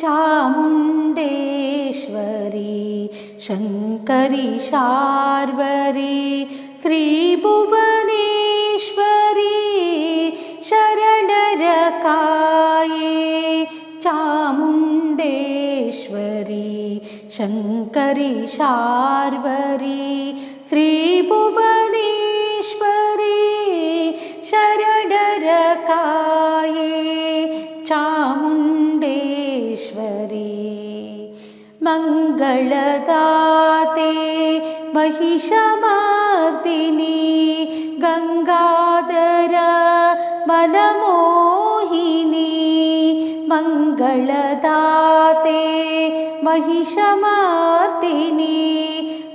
चामुण्डेश्वरी शङ्करि शार्वरी श्रीभुवनेश्वरी शरणरकाये चामुण्डेश्वरी शङ्करि शार्वरी श्रीभुवनेश्वरी मङ्गलदाते महिषमार्दिनी गङ्गाधर मनमोहिनी मङ्गलदाते महिषमार्दिनी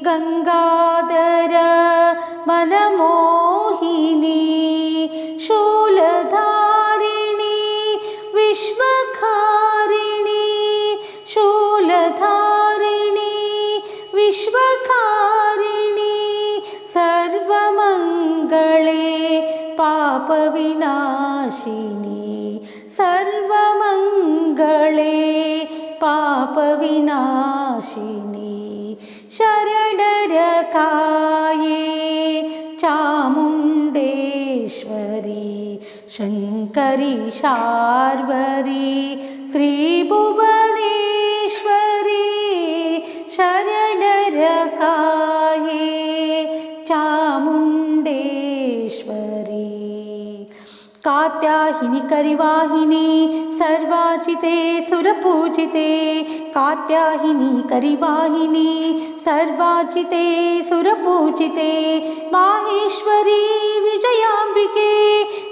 गङ्गाधर मनमोहिनी शूलधारिणी विश्वकारिणी विश्वकारिणी सर्वमङ्गले पापविनाशिनी सर्वमङ्गले पापविनाशिनी शरणरकाये चामुण्डेश्वरी शङ्करि शार्वरी श्रीभुवनेश्वरी चामुण्डेश्वरी कात्याहिनि करिवाहिनी सर्वाचिते सुरपूजिते कात्याहिनी करिवाहिनी सर्वाचिते सुरपूजिते माहेश्वरी विजयाम्बिके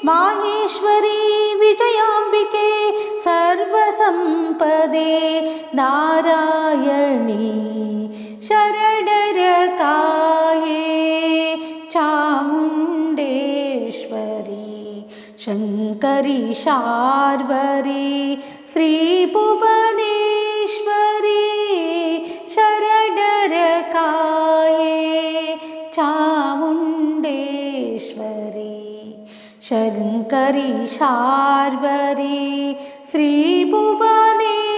माहेश्वरी विजयाम्बिके। सर्वसम्पदे नारायणी शरणरकाये चामुण्डेश्वरी शङ्करि शार्वरी श्रीभुवनेश्वरी शरणरकाये चामुण्डेश्वरी शङ्करि शार्वरी श्रीभुवनेश्वरी